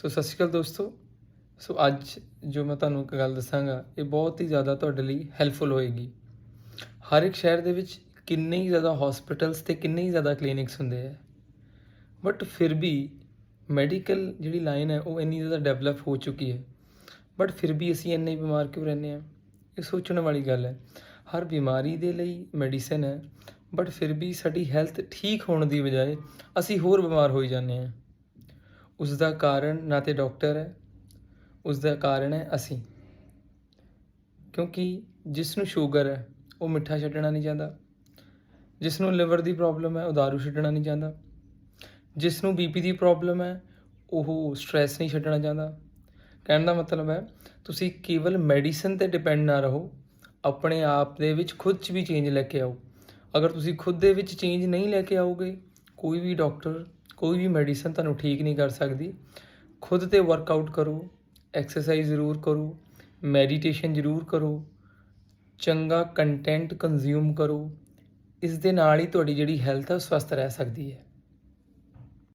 ਸੋ ਸਤਿ ਸ਼੍ਰੀ ਅਕਾਲ ਦੋਸਤੋ। ਸੋ ਅੱਜ ਜੋ ਮੈਂ ਤੁਹਾਨੂੰ ਇੱਕ ਗੱਲ ਦੱਸਾਂਗਾ, ਇਹ ਬਹੁਤ ਹੀ ਜ਼ਿਆਦਾ ਤੁਹਾਡੇ ਲਈ ਹੈਲਪਫੁਲ ਹੋਏਗੀ। ਹਰ ਇੱਕ ਸ਼ਹਿਰ ਦੇ ਵਿੱਚ ਕਿੰਨੇ ਹੀ ਜ਼ਿਆਦਾ ਹਸਪੀਟਲਸ ਤੇ ਕਿੰਨੇ ਹੀ ਜ਼ਿਆਦਾ ਕਲੀਨਿਕਸ ਹੁੰਦੇ ਆ। ਬਟ ਫਿਰ ਵੀ ਮੈਡੀਕਲ ਜਿਹੜੀ ਲਾਈਨ ਹੈ, ਉਹ ਇੰਨੀ ਜ਼ਿਆਦਾ ਡਿਵੈਲਪ ਹੋ ਚੁੱਕੀ ਹੈ। ਬਟ ਫਿਰ ਵੀ ਅਸੀਂ ਇੰਨੇ ਬਿਮਾਰ ਕਿਉਂ ਰਹਿੰਦੇ ਆ ਇਹ ਸੋਚਣ ਵਾਲੀ ਗੱਲ ਹੈ। ਹਰ ਬਿਮਾਰੀ ਦੇ ਲਈ ਮੈਡੀਸਨ ਹੈ ਬਟ ਫਿਰ ਵੀ ਸਾਡੀ ਹੈਲਥ ਠੀਕ ਹੋਣ ਦੀ ਬਜਾਏ ਅਸੀਂ ਹੋਰ ਬਿਮਾਰ ਹੋਈ ਜਾਂਦੇ ਹਾਂ। ਉਸ ਦਾ ਕਾਰਨ ਨਾ ਤੇ ਡਾਕਟਰ ਹੈ ਉਸ ਦਾ ਕਾਰਨ ਹੈ ਅਸੀਂ। ਕਿਉਂਕਿ ਜਿਸ ਨੂੰ ਸ਼ੂਗਰ ਹੈ, ਉਹ ਮਿੱਠਾ ਛੱਡਣਾ ਨਹੀਂ ਚਾਹੁੰਦਾ। ਜਿਸ ਨੂੰ ਲਿਵਰ ਦੀ ਪ੍ਰੋਬਲਮ ਹੈ, ਉਹ दारू ਛੱਡਣਾ ਨਹੀਂ ਚਾਹੁੰਦਾ। ਜਿਸ ਨੂੰ ਬੀਪੀ ਦੀ ਪ੍ਰੋਬਲਮ ਹੈ, ਉਹ ਸਟ੍ਰੈਸ ਨਹੀਂ ਛੱਡਣਾ ਚਾਹੁੰਦਾ। ਕਹਿਣ ਦਾ ਮਤਲਬ ਹੈ, ਤੁਸੀਂ ਕੇਵਲ ਮੈਡੀਸਨ ਤੇ ਡਿਪੈਂਡ ਨਾ ਰਹੋ, ਆਪਣੇ ਆਪ ਦੇ ਵਿੱਚ ਖੁਦ 'ਚ ਵੀ ਚੇਂਜ ਲੈ ਕੇ ਆਓ। ਅਗਰ ਤੁਸੀਂ ਖੁਦ ਦੇ ਵਿੱਚ ਚੇਂਜ ਨਹੀਂ ਲੈ ਕੇ ਆਓਗੇ, ਕੋਈ ਵੀ ਡਾਕਟਰ ਕੋਈ ਵੀ ਮੈਡੀਸਨ ਤੁਹਾਨੂੰ ਠੀਕ ਨਹੀਂ ਕਰ ਸਕਦੀ, ਖੁਦ ਤੇ ਵਰਕਆਊਟ ਕਰੋ ਐਕਸਰਸਾਈਜ਼ ਜ਼ਰੂਰ ਕਰੋ ਮੈਡੀਟੇਸ਼ਨ ਜ਼ਰੂਰ ਕਰੋ, ਚੰਗਾ ਕੰਟੈਂਟ ਕੰਜ਼ਿਊਮ ਕਰੋ, ਇਸ ਦੇ ਨਾਲ ਹੀ ਤੁਹਾਡੀ ਜਿਹੜੀ ਹੈਲਥ ਹੈ ਉਹ ਸਵਸਥ ਰਹਿ ਸਕਦੀ ਹੈ।